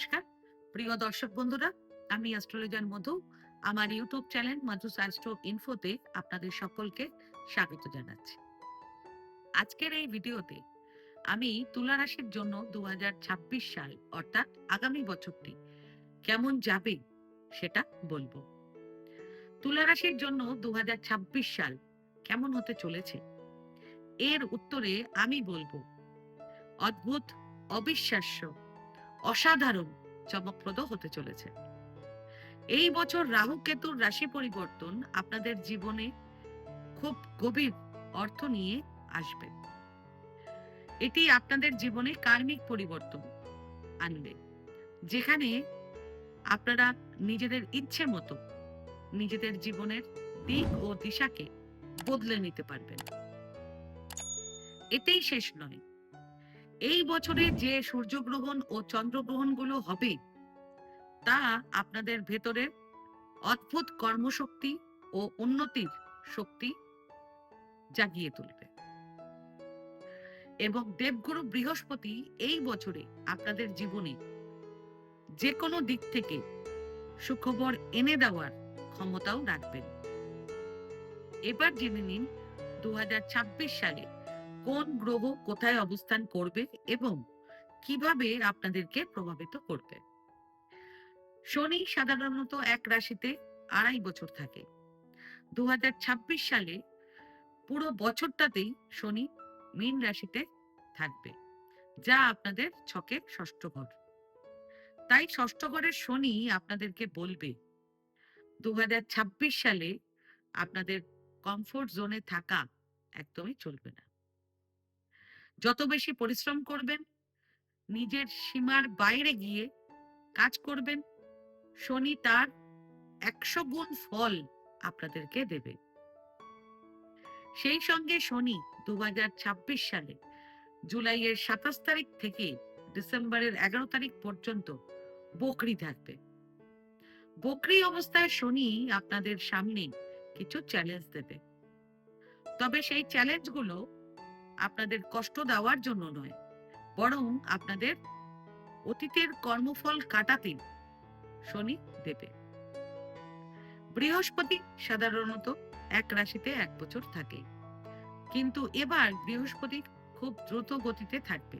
নমস্কার। প্রিয় দর্শক বন্ধুরা, আমি অ্যাস্ট্রোলজার মধু। আমার ইউটিউব চ্যানেল মধুস অ্যাস্ট্রো ইনফোতে আপনাদের সকলকে স্বাগত জানাচ্ছি। আজকের এই ভিডিওতে আমি তুলা রাশির জন্য দু সাল, অর্থাৎ আগামী বছরটি কেমন যাবে সেটা বলব। তুলা রাশির জন্য দু হাজার ছাব্বিশ সাল কেমন হতে চলেছে? এর উত্তরে আমি বলব, অদ্ভুত, অবিশ্বাস্য অসাধারণ, চমকপ্রদ হতে চলেছে। এই বছর রাহু কেতুর রাশি পরিবর্তন আপনাদের জীবনে খুব গভীর অর্থ নিয়ে আসবে। এটি আপনাদের জীবনে কার্মিক পরিবর্তন আনবে, যেখানে আপনারা নিজেদের ইচ্ছে মতো নিজেদের জীবনের দিক ও দিশাকে বদলে নিতে পারবেন। এতেই শেষ নয়। এই বছরে যে সূর্যগ্রহণ ও চন্দ্রগ্রহণগুলো হবে, তা আপনাদের ভেতরে অদ্ভুত কর্মশক্তি ও উন্নতির শক্তি জাগিয়ে তুলবে। এবং দেবগুরু বৃহস্পতি এই বছরে আপনাদের জীবনে যে কোনো দিক থেকে সুখবর এনে দেওয়ার ক্ষমতাও রাখবেন। এবার জেনে নিন দু হাজার ছাব্বিশ সালে কোন গ্রহ কোথায় অবস্থান করবে এবং কীভাবে আপনাদেরকে প্রভাবিত করবে? শনি সাধারণত এক রাশিতে আড়াই বছর থাকে। দু সালে পুরো বছরটাতেই শনি মীন রাশিতে থাকবে, যা আপনাদের ছকে ষষ্ঠ ঘর। তাই ষষ্ঠ ঘরের শনি আপনাদেরকে বলবে দু হাজার ছাব্বিশ সালে আপনাদের কমফোর্ট জোনে থাকা একদমই চলবে না। যত বেশি পরিশ্রম করবেন, নিজের সীমার বাইরে গিয়ে কাজ করবেন, শনি তার একশো গুণ ফল আপনাদেরকে দেবে। সেই সঙ্গে শনি দু সালে জুলাইয়ের সাতাশ তারিখ থেকে ডিসেম্বরের এগারো তারিখ পর্যন্ত বকরি থাকবে। বকরি অবস্থায় শনি আপনাদের সামনে কিছু চ্যালেঞ্জ দেবে। তবে সেই চ্যালেঞ্জগুলো আপনাদের কষ্ট দেওয়ার জন্য নয়, বরং আপনাদের অতীতের কর্মফল কাটাতে শনি দেবে। বৃহস্পতি সাধারণত এক রাশিতে এক বছর থাকে, কিন্তু এবার বৃহস্পতি খুব দ্রুত গতিতে থাকবে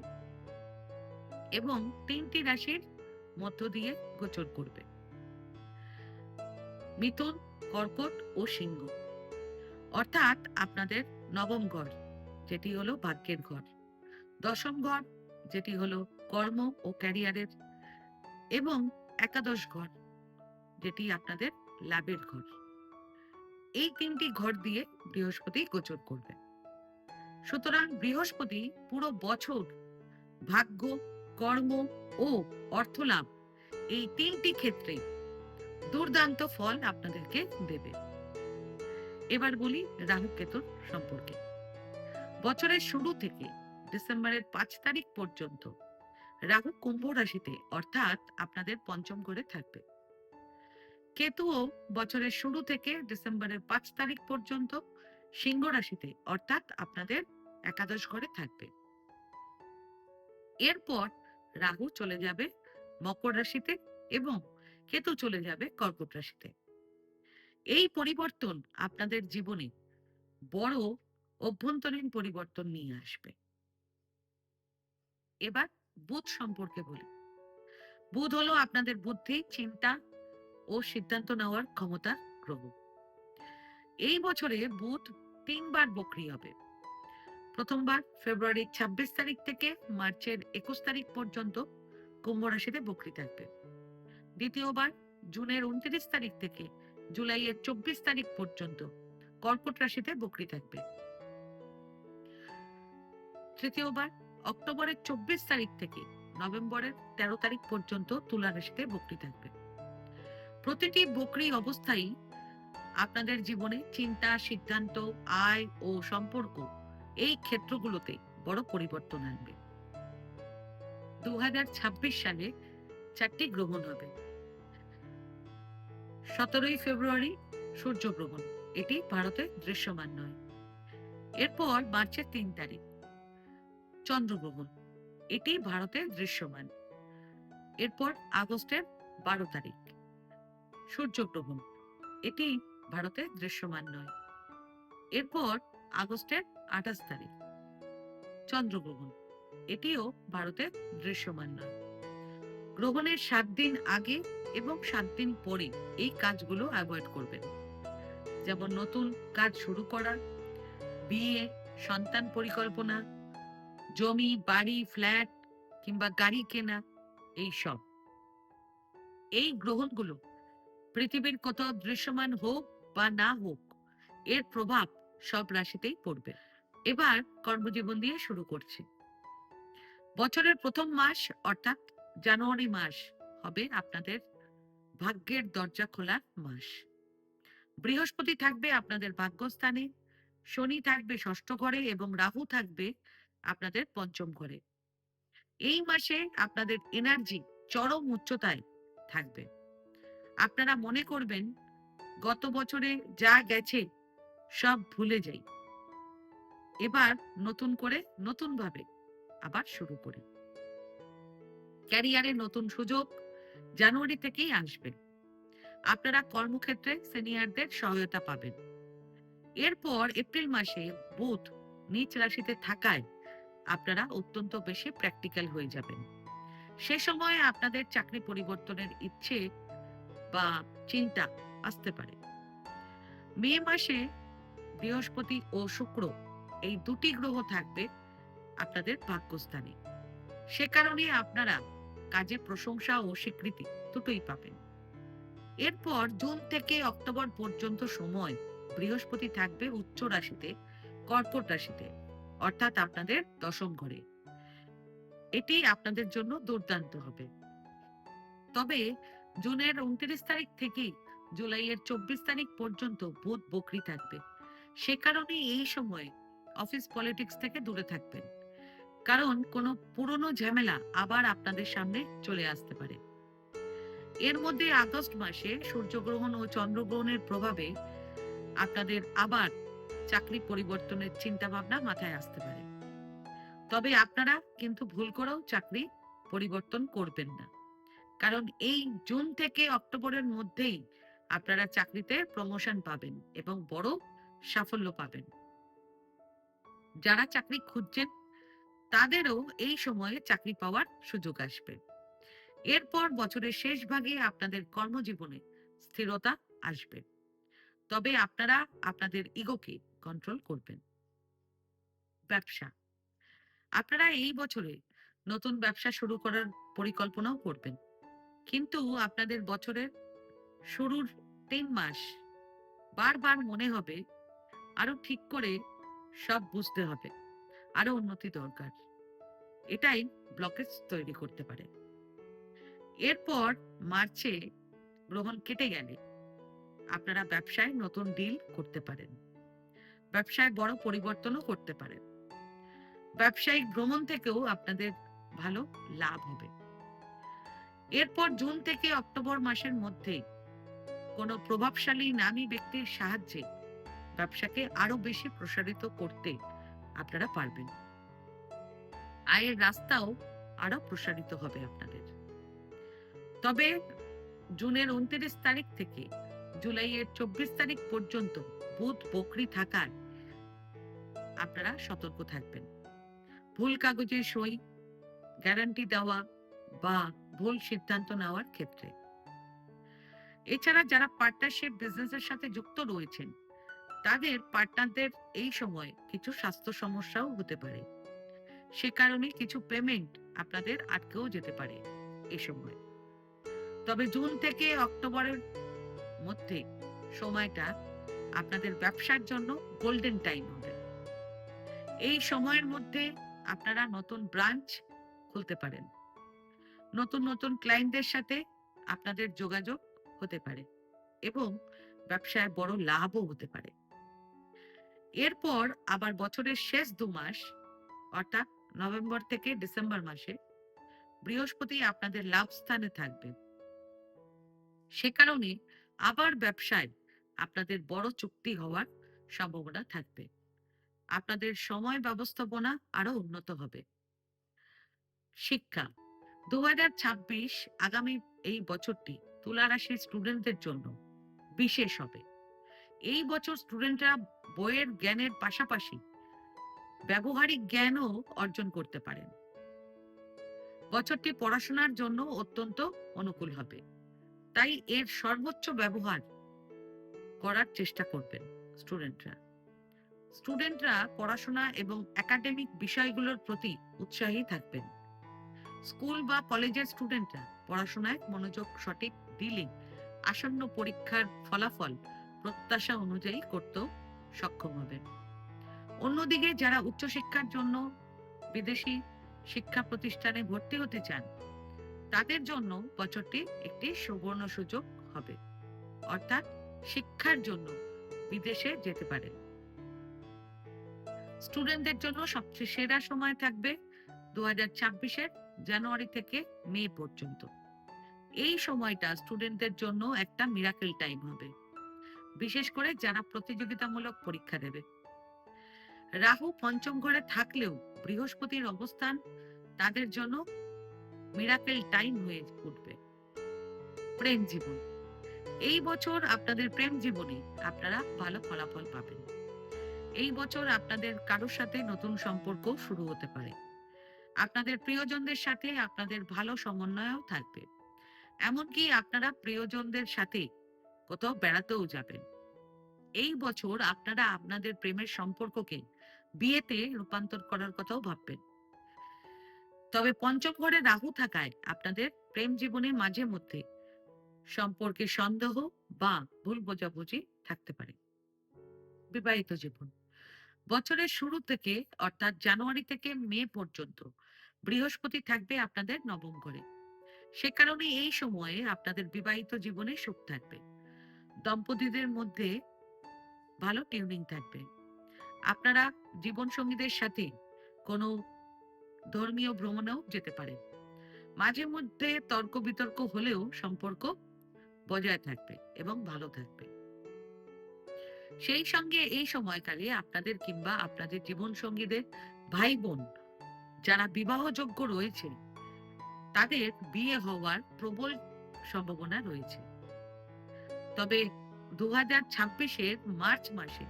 এবং তিনটি রাশির মধ্য দিয়ে গোচর করবে। মিথুন, কর্কট ও সিংহ, অর্থাৎ আপনাদের নবম ঘর। যেটি হলো ভাগ্যের ঘর। দশম ঘর, যেটি হলো কর্ম ও ক্যারিয়ারের এবং একাদশ ঘর, যেটি আপনাদের লাভের ঘর। এই তিনটি ঘর দিয়ে বৃহস্পতি গোচর করবে। সুতরাং বৃহস্পতি পুরো বছর ভাগ্য, কর্ম ও অর্থলাভ এই তিনটি ক্ষেত্রে দুর্দান্ত ফল আপনাদেরকে দেবে। এবার বলি রাহু কেতুর সম্পর্কে। বছরের শুরু থেকে ডিসেম্বরের পাঁচ তারিখ পর্যন্ত রাহু কুম্ভ রাশিতে, অর্থাৎ আপনাদের পঞ্চম ঘরে থাকবে। কেতুও বছরের শুরু থেকে ডিসেম্বরের পাঁচ তারিখ পর্যন্ত সিংহ রাশিতে, অর্থাৎ আপনাদের একাদশ ঘরে থাকবে। এরপর রাহু চলে যাবে মকর রাশিতে এবং কেতু চলে যাবে কর্কট রাশিতে। এই পরিবর্তন আপনাদের জীবনে বড় অভ্যন্তরীণ পরিবর্তন নিয়ে আসবে। এবার বুধ সম্পর্কে বলি। বুধ হলো আপনাদের বুদ্ধি, চিন্তা ও সিদ্ধান্ত নেওয়ার ক্ষমতা গ্রহ। এই বছরে বুধ তিনবার বকরি হবে। প্রথমবার ফেব্রুয়ারির ২৬ তারিখ থেকে মার্চের একুশ তারিখ পর্যন্ত কুম্ভ রাশিতে বকরি থাকবে। দ্বিতীয়বার জুনের উনত্রিশ তারিখ থেকে জুলাইয়ের চব্বিশ তারিখ পর্যন্ত কর্কট রাশিতে বকরি থাকবে। তৃতীয়বার অক্টোবরের চব্বিশ তারিখ থেকে নভেম্বরের তেরো তারিখ পর্যন্ত তুলা রাশিতে বকরি থাকবে। প্রতিটি বকরি অবস্থায় আপনাদের জীবনে চিন্তা, সিদ্ধান্ত, আয় ও সম্পর্ক এই ক্ষেত্রগুলোতে বড় পরিবর্তন আনবে। দু হাজার ছাব্বিশ সালে চারটি গ্রহণ হবে। সতেরোই ফেব্রুয়ারি সূর্যগ্রহণ, এটি ভারতে দৃশ্যমান নয়। এরপর মার্চের তিন তারিখ। চন্দ্রগ্রহণ। এটি ভারতে দৃশ্যমান। এরপর আগস্টের বারো তারিখ। সূর্যগ্রহণ। এটি ভারতে দৃশ্যমান নয়। এরপর আগস্টের আঠাশ তারিখ। চন্দ্রগ্রহণ। এটিও ভারতে দৃশ্যমান নয়। গ্রহণের সাত দিন আগে এবং সাত দিন পরে এই কাজগুলো অ্যাভয়েড করবেন। যেমন নতুন কাজ শুরু করা, বিয়ে, সন্তান পরিকল্পনা জমি, বাড়ি ফ্ল্যাট কিংবা গাড়ি কেনা, এই সব। এই গ্রহণগুলো পৃথিবীর কোথাও দৃশ্যমান হোক বা না হোক, এর প্রভাব সব রাশিতেই পড়বে। এবার কর্মজীবন দিয়ে শুরু করছি। বছরের প্রথম মাস, অর্থাৎ জানুয়ারি মাস, হবে আপনাদের ভাগ্যের দরজা খোলার মাস। বৃহস্পতি থাকবে আপনাদের ভাগ্যস্থানে, শনি থাকবে ষষ্ঠ ঘরে এবং রাহু থাকবে আপনাদের পঞ্চম ঘরে। এই মাসে আপনাদের এনার্জি চরম উচ্চতায় থাকবে। আপনারা মনে করবেন, গত বছরে যা গেছে, সব ভুলে যাই। এবার নতুন করে নতুন ভাবে আবার শুরু করি। ক্যারিয়ারে নতুন সুযোগ জানুয়ারি থেকেই আসবে। আপনারা কর্মক্ষেত্রে সিনিয়রদের সহায়তা পাবেন। এরপর এপ্রিল মাসে বুধ নিচ রাশিতে থাকায় আপনারা অত্যন্ত বেশি প্র্যাকটিক্যাল হয়ে যাবেন। সে সময় আপনাদের চাকরি পরিবর্তনের ইচ্ছে বা চিন্তা আসতে পারে। মে মাসে বৃহস্পতি ও শুক্র এই দুটি গ্রহ থাকবে আপনাদের ভাগ্যস্থানে। সে কারণে আপনারা কাজে প্রশংসা ও স্বীকৃতি দুটোই পাবেন। এরপর জুন থেকে অক্টোবর পর্যন্ত সময় বৃহস্পতি থাকবে উচ্চ রাশিতে, কর্কট রাশিতে। অর্থাৎ আপনাদের দশম ঘরে। এটি আপনাদের জন্য দুর্দান্ত হবে। তবে জুনের উনত্রিশ তারিখ থেকে জুলাইয়ের চব্বিশ তারিখ পর্যন্ত বুধ বকরি থাকবে। সে কারণে এই সময়ে অফিস পলিটিক্স থেকে দূরে থাকবেন। কারণ কোনো পুরনো ঝামেলা আবার আপনাদের সামনে চলে আসতে পারে। এর মধ্যে আগস্ট মাসে সূর্যগ্রহণ ও চন্দ্রগ্রহণের প্রভাবে আপনাদের আবার চাকরি পরিবর্তনের চিন্তা ভাবনা মাথায় আসতে পারে। তবে আপনারা কিন্তু ভুল করেও চাকরি পরিবর্তন করবেন না। কারণ এই জুন থেকে অক্টোবরের মধ্যেই আপনারা চাকরিতে প্রমোশন পাবেন এবং বড় সাফল্য পাবেন। যারা চাকরি খুঁজছেন, তাদেরও এই সময়ে চাকরি পাওয়ার সুযোগ আসবে। এরপর বছরের শেষ ভাগে আপনাদের কর্মজীবনে স্থিরতা আসবে। তবে আপনারা আপনাদের ইগোকে কন্ট্রোল করবেন। ব্যবসা। আপনারা এই বছরে নতুন ব্যবসা শুরু করার পরিকল্পনাও করবেন। কিন্তু আপনাদের বছরের শুরুর তিন মাস বারবার মনে হবে, আরও ঠিক করে সব বুঝতে হবে, আরও উন্নতি দরকার। এটাই ব্লকেজ তৈরি করতে পারে। এরপর মার্চে গ্রহণ কেটে গেলে আপনারা ব্যবসায় নতুন ডিল করতে পারেন। ব্যবসায় বড় পরিবর্তনও করতে পারেন ব্যবসায়িক ভ্রমণ থেকেও আপনাদের ভালো লাভ হবে। এরপর জুন থেকে অক্টোবর মাসের মধ্যে কোনো প্রভাবশালী নামী ব্যক্তির সাহায্যে ব্যবসাকে আরও বেশি প্রসারিত করতে আপনারা পারবেন। আয়ের রাস্তাও আরও প্রসারিত হবে আপনাদের। তবে জুনের উনত্রিশ তারিখ থেকে জুলাইয়ের চব্বিশ তারিখ পর্যন্ত বুধ বকরি থাকার আপনারা সতর্ক থাকবেন। ভুল কাগজে সই গ্যারান্টি দেওয়া বা ভুল সিদ্ধান্ত নেওয়ার ক্ষেত্রে। এছাড়া যারা পার্টনারশিপ বিজনেসের সাথে যুক্ত রয়েছেন, তাদের পার্টনারদের এই সময় কিছু স্বাস্থ্য সমস্যাও হতে পারে। সে কারণে কিছু পেমেন্ট আপনাদের আটকেও যেতে পারে এই সময়। তবে জুন থেকে অক্টোবরের মধ্যে সময়টা আপনাদের ব্যবসার জন্য গোল্ডেন টাইম হবে। এই সময়ের মধ্যে আপনারা নতুন ব্রাঞ্চ খুলতে পারেন। নতুন নতুন ক্লায়েন্টদের সাথে আপনাদের যোগাযোগ হতে পারে এবং ব্যবসায় বড় লাভও হতে পারে। এরপর আবার বছরের শেষ দু মাস, অর্থাৎ নভেম্বর থেকে ডিসেম্বর মাসে বৃহস্পতি আপনাদের লাভ স্থানে থাকবে। সে কারণে আবার ব্যবসায় আপনাদের বড় চুক্তি হওয়ার সম্ভাবনা থাকবে। আপনাদের সময় ব্যবস্থাপনা আরও উন্নত হবে। শিক্ষা দু আগামী এই বছরটি তুলা রাশির স্টুডেন্টদের জন্য বিশেষ হবে। এই বছর স্টুডেন্টরা বইয়ের জ্ঞানের পাশাপাশি ব্যবহারিক জ্ঞানও অর্জন করতে পারেন। বছরটি পড়াশোনার জন্য অত্যন্ত অনুকূল হবে। তাই এর সর্বোচ্চ ব্যবহার করার চেষ্টা করবেন স্টুডেন্টরা স্টুডেন্টরা পড়াশোনা এবং একাডেমিক বিষয়গুলোর প্রতি উৎসাহী থাকবেন। স্কুল বা কলেজের স্টুডেন্টরা পড়াশোনায় মনোযোগ সঠিক দিলে আসন্ন পরীক্ষার ফলাফল প্রত্যাশা অনুযায়ী করতেও সক্ষম হবেন। অন্যদিকে যারা উচ্চশিক্ষার জন্য বিদেশি শিক্ষা প্রতিষ্ঠানে ভর্তি হতে চান, তাদের জন্য বছরটি একটি সুবর্ণ সুযোগ হবে। অর্থাৎ শিক্ষার জন্য বিদেশে যেতে পারেন। স্টুডেন্টদের জন্য সবচেয়ে সেরা সময় থাকবে দু হাজার ছাব্বিশের জানুয়ারি থেকে মে পর্যন্ত। এই সময়টা স্টুডেন্টদের জন্য একটা মিরাকেল টাইম হবে। বিশেষ করে যারা প্রতিযোগিতামূলক পরীক্ষা দেবে। রাহু পঞ্চম ঘরে থাকলেও বৃহস্পতির অবস্থান তাদের জন্য মিরাকেল টাইম হয়ে উঠবে। প্রেম জীবন। এই বছর আপনাদের প্রেম জীবনে আপনারা ভালো ফলাফল পাবেন। এই বছর আপনাদের কারোর সাথে নতুন সম্পর্ক শুরু হতে পারে। আপনাদের প্রিয়জনদের সাথে আপনাদের ভালো সমন্বয়ও থাকবে। এমনকি আপনারা প্রিয়জনদের সাথে কোথাও বেড়াতেও যাবেন। এই বছর আপনারা আপনাদের প্রেমের সম্পর্ককে বিয়েতে রূপান্তর করার কথাও ভাববেন। তবে পঞ্চম ঘরে রাহু থাকায় আপনাদের প্রেম জীবনে মাঝে মধ্যে সম্পর্কে সন্দেহ বা ভুল বোঝাবুঝি থাকতে পারে। বিবাহিত জীবন। বছরের শুরু থেকে, অর্থাৎ জানুয়ারি থেকে মে পর্যন্ত বৃহস্পতি থাকবে আপনাদের নবম ঘরে। সে কারণে এই সময়ে আপনাদের বিবাহিত জীবনে সুখ থাকবে। দম্পতিদের মধ্যে ভালো টিউনিং থাকবে। আপনারা জীবন সঙ্গীদের সাথে কোনো ধর্মীয় ভ্রমণেও যেতে পারেন। মাঝে মধ্যে তর্ক বিতর্ক হলেও সম্পর্ক বজায় থাকবে এবং ভালো থাকবে। সেই সঙ্গে এই সময়কালে আপনাদের কিংবা আপনাদের জীবন সঙ্গীদের ভাই বোন যারা বিবাহযোগ্য রয়েছে, তাদের বিয়ে হওয়ার প্রবল সম্ভাবনা রয়েছে। তবে দু হাজার ছাব্বিশের মার্চ মাসে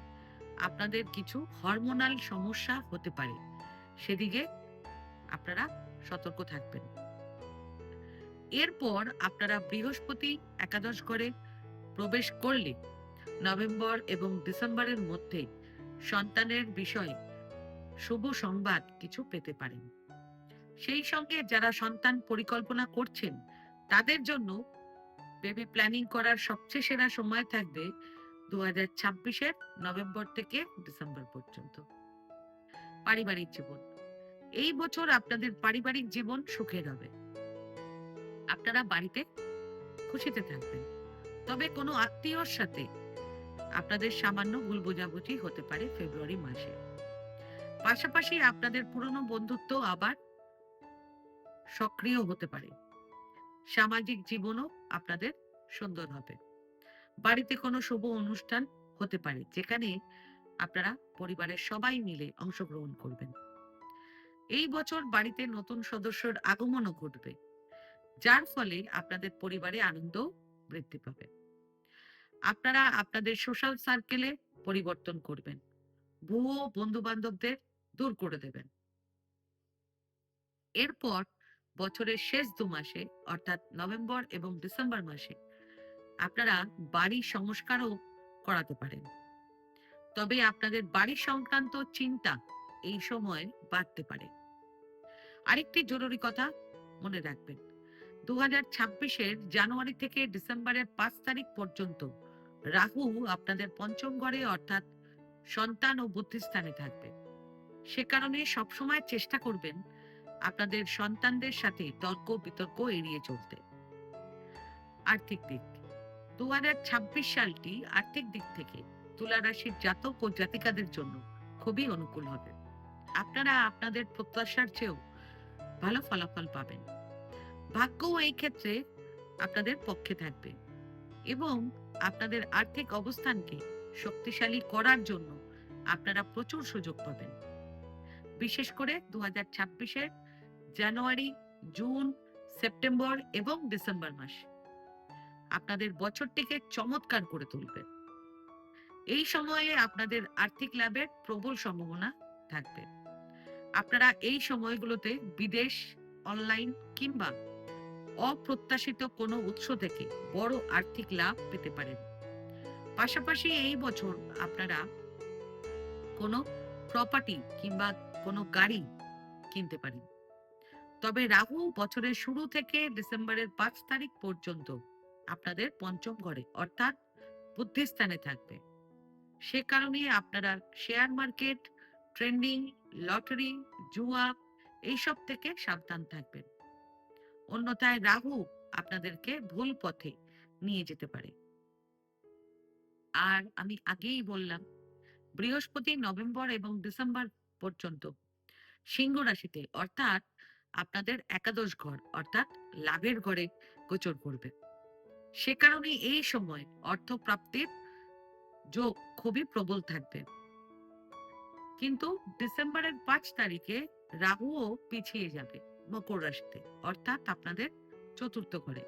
আপনাদের কিছু হরমোনাল সমস্যা হতে পারে। সেদিকে আপনারা সতর্ক থাকবেন। এরপর আপনারা বৃহস্পতি একাদশ ঘরে প্রবেশ করলে নভেম্বর এবং ডিসেম্বরের মধ্যে সন্তানের বিষয়ে শুভ সংবাদ কিছু পেতে পারেন। সেই সঙ্গে যারা সন্তান পরিকল্পনা করছেন, তাদের জন্য বেবি প্ল্যানিং করার সবচেয়ে সেরা সময় থাকবে দু হাজার ছাব্বিশের নভেম্বর থেকে ডিসেম্বর পর্যন্ত। পারিবারিক জীবন। এই বছর আপনাদের পারিবারিক জীবন সুখের হবে। আপনারা বাড়িতে খুশিতে থাকবেন। তবে কোনো আত্মীয়র সাথে আপনাদের সামান্য ভুল বোঝাবুঝি হতে পারে ফেব্রুয়ারি মাসে। পাশাপাশি আপনাদের পুরনো বন্ধুত্ব আবার সক্রিয় হতে পারে। সামাজিক জীবনও আপনাদের সুন্দর হবে। বাড়িতে কোনো শুভ অনুষ্ঠান হতে পারে, যেখানে আপনারা পরিবারের সবাই মিলে অংশগ্রহণ করবেন। এই বছর বাড়িতে নতুন সদস্যর আগমনও ঘটবে। যার ফলে আপনাদের পরিবারে আনন্দ বৃদ্ধি পাবে। আপনারা আপনাদের সোশ্যাল সার্কেলে পরিবর্তন করবেন। ভুয়ো বন্ধু বান্ধবদের দূর করে দেবেন। এরপর বছরের শেষ দু মাসে, অর্থাৎ নভেম্বর এবং ডিসেম্বর মাসে, আপনারা বাড়ি সংস্কারও করাতে পারেন। তবে আপনাদের বাড়ি সংক্রান্ত চিন্তা এই সময় বাড়তে পারে। আরেকটি জরুরি কথা মনে রাখবেন। দু হাজার ছাব্বিশের জানুয়ারি থেকে ডিসেম্বরের পাঁচ তারিখ পর্যন্ত রাহু আপনাদের পঞ্চম ঘরে অর্থাৎ সন্তান ও বুদ্ধিস্থানে থাকবে। সে কারণে সবসময় চেষ্টা করবেন আপনাদের সন্তানদের সাথে তর্ক বিতর্ক এড়িয়ে চলতে। আর্থিক দিক দু হাজার ছাব্বিশ সালটি আর্থিক দিক থেকে তুলা রাশির জাতক ও জাতিকাদের জন্য খুবই অনুকূল হবে। আপনারা আপনাদের প্রত্যাশার চেয়েও ভালো ফলাফল পাবেন। ভাগ্যও এই ক্ষেত্রে আপনাদের পক্ষে থাকবে এবং আপনাদের আর্থিক অবস্থানকে শক্তিশালী করার জন্য আপনারা প্রচুর সুযোগ পাবেন। বিশেষ করে দু হাজার জানুয়ারি, জুন, সেপ্টেম্বর এবং ডিসেম্বর মাস আপনাদের বছরটিকে চমৎকার করে তুলবে। এই সময়ে আপনাদের আর্থিক লাভের প্রবল সম্ভাবনা থাকবে। আপনারা এই সময়গুলোতে বিদেশ, অনলাইন কিংবা অপ্রত্যাশিত কোনো উৎস থেকে বড় আর্থিক লাভ পেতে পারেন। পাশাপাশি এই বছর আপনারা কোনো প্রপার্টি কিংবা কোনো গাড়ি কিনতে পারেন। তবে রাহু বছরের শুরু থেকে ডিসেম্বরের পাঁচ তারিখ পর্যন্ত আপনাদের পঞ্চম ঘরে অর্থাৎ বুদ্ধিস্থানে থাকবে। সে কারণে আপনারা শেয়ার মার্কেট ট্রেন্ডিং লটারি জুয়া, এইসব থেকে সাবধান থাকবেন। অন্যথায় রাহু আপনাদেরকে ভুল পথে নিয়ে যেতে পারে। আর আমি আগেই বললাম, বৃহস্পতি নভেম্বর এবং ডিসেম্বর পর্যন্ত সিংহ রাশিতে অর্থাৎ আপনাদের একাদশ ঘর অর্থাৎ লাভের ঘরে গোচর করবে। সে কারণে এই সময় অর্থ প্রাপ্তির যোগ খুবই প্রবল থাকবে। কিন্তু ডিসেম্বরের পাঁচ তারিখে রাহুও পিছিয়ে যাবে। মকর রাশিতে, অর্থাৎ আপনাদের চতুর্থ ঘরে।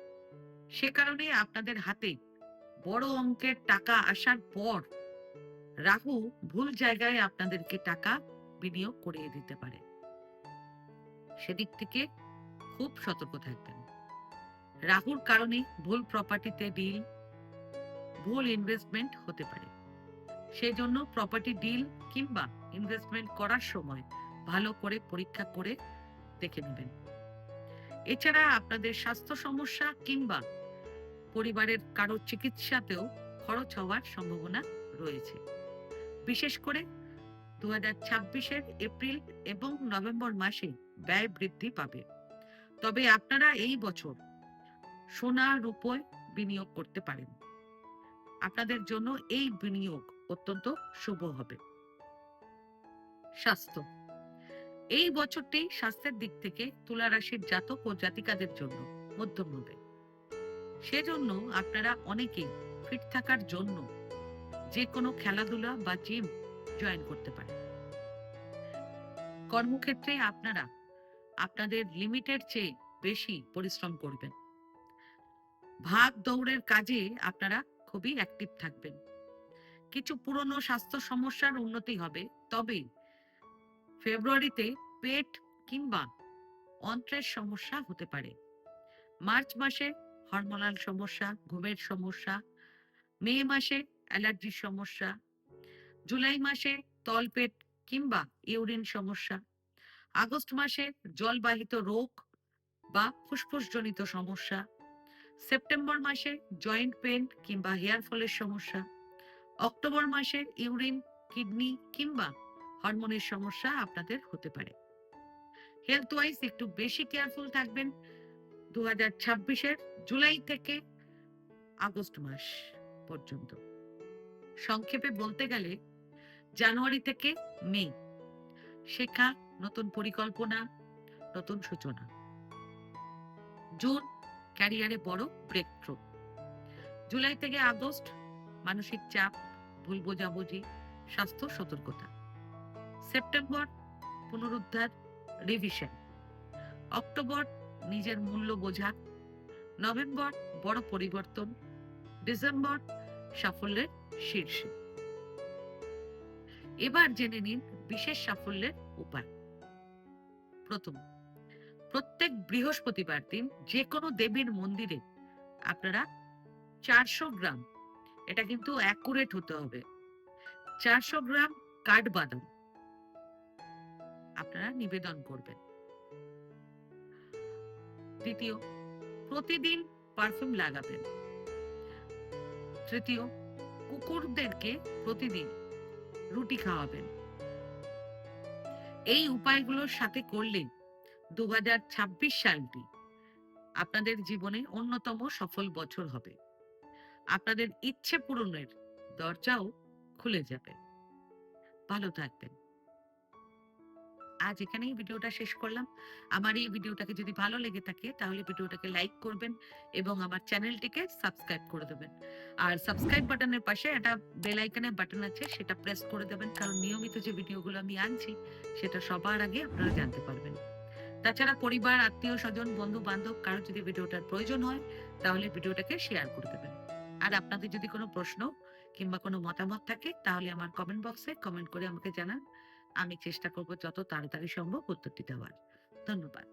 সে কারণে আপনাদের হাতে বড় অঙ্কের টাকা আসার পর রাহু ভুল জায়গায় আপনাদেরকে টাকা বিনিয়োগ করিয়ে দিতে পারে। সেদিক থেকে খুব সতর্ক থাকবেন। রাহুর কারণে ভুল প্রপার্টিতে ডিল ভুল ইনভেস্টমেন্ট হতে পারে। সেই জন্য প্রপার্টি ডিল কিংবা ইনভেস্টমেন্ট করার সময় ভালো করে পরীক্ষা করে দেখে নেবেন। এছাড়া আপনাদের স্বাস্থ্য সমস্যা কিংবা পরিবারের কারও চিকিৎসাতেও খরচ হওয়ার সম্ভাবনা রয়েছে। বিশেষ করে দু হাজার ছাব্বিশের এপ্রিল এবং নভেম্বর মাসে ব্যয় বৃদ্ধি পাবে। তবে আপনারা এই বছর সোনা রূপয় বিনিয়োগ করতে পারেন। আপনাদের জন্য এই বিনিয়োগ অত্যন্ত শুভ হবে। স্বাস্থ্য এই বছরটি স্বাস্থ্যের দিক থেকে তুলা রাশির জাতক ও জাতিকাদের জন্য মধ্যম হবে সেজন্য আপনারা অনেকেই ফিট থাকার জন্য যে কোনো খেলাধুলা বা জিম জয়েন করতে পারেন। কর্মক্ষেত্রে আপনারা আপনাদের লিমিটের চেয়ে বেশি পরিশ্রম করবেন। ভাগ দৌড়ের কাজে আপনারা খুবই অ্যাক্টিভ থাকবেন। কিছু পুরনো স্বাস্থ্য সমস্যার উন্নতি হবে তবে ফেব্রুয়ারিতে পেট কিংবা অন্ত্রের সমস্যা হতে পারে। মার্চ মাসে হরমোনাল সমস্যা, ঘুমের সমস্যা, মে মাসে অ্যালার্জির সমস্যা, জুলাই মাসে তলপেট কিংবা ইউরিন সমস্যা, আগস্ট মাসে জলবাহিত রোগ বা ফুসফুসজনিত সমস্যা, সেপ্টেম্বর মাসে জয়েন্ট পেন কিংবা হেয়ার ফলের সমস্যা, অক্টোবর মাসে ইউরিন, কিডনি কিংবা হরমোনের সমস্যা আপনাদের হতে পারে। হেলথ ওয়াইজ একটু বেশি কেয়ারফুল থাকবেন। দু হাজার ছাব্বিশের জুলাই থেকে আগস্ট মাস পর্যন্ত। সংক্ষেপে বলতে গেলে, জানুয়ারি থেকে মে শেখা নতুন পরিকল্পনা, নতুন সূচনা। জুন ক্যারিয়ারে বড় ব্রেক থ্রু জুলাই থেকে আগস্ট মানসিক চাপ, ভুল বোঝাবুঝি, স্বাস্থ্য সতর্কতা। সেপ্টেম্বর পুনরুদ্ধার রিভিশন অক্টোবর নিজের মূল্য বোঝা। নভেম্বর বড় পরিবর্তন। ডিসেম্বর সাফল্যের শীর্ষে। এবার জেনে নিন বিশেষ সাফল্যের উপায়। প্রথম, প্রত্যেক বৃহস্পতিবার দিন যে কোনো দেবীর মন্দিরে আপনারা চারশো গ্রাম, এটা কিন্তু অ্যাকুরেট হতে হবে, চারশো গ্রাম কাঠবাদাম আপনারা নিবেদন করবেন। দ্বিতীয় প্রতিদিন পারফিউম লাগাবেন। তৃতীয়, কুকুরদেরকে প্রতিদিন রুটি খাওয়াবেন। এই উপায়গুলোর সাথে করলে দু হাজার ছাব্বিশ সালটি আপনাদের জীবনে অন্যতম সফল বছর হবে। আপনাদের ইচ্ছে পূরণের দরজাও খুলে যাবে। ভালো থাকবেন। আজ এখানেই ভিডিওটা শেষ করলাম। আমার এই ভিডিওটাকে যদি ভালো লেগে থাকে, তাহলে ভিডিওটাকে লাইক করবেন এবং আমার চ্যানেলটিকে সাবস্ক্রাইব করে দেবেন। আর সাবস্ক্রাইব বাটনের পাশে একটা বেল আইকনের বাটন আছে, সেটা প্রেস করে দেবেন, কারণ নিয়মিত যে ভিডিওগুলো আমি আনছি, সেটা সবার আগে আপনারা জানতে পারবেন। তাছাড়া পরিবার, আত্মীয় স্বজন বন্ধু বান্ধব কারও যদি ভিডিওটার প্রয়োজন হয়, তাহলে ভিডিওটাকে শেয়ার করে দেবেন। আর আপনাদের যদি কোনো প্রশ্ন কিংবা কোনো মতামত থাকে, তাহলে আমার কমেন্ট বক্সে কমেন্ট করে আমাকে জানান। আমি চেষ্টা করব যত তাড়াতাড়ি সম্ভব উত্তরটি দেওয়ার। ধন্যবাদ।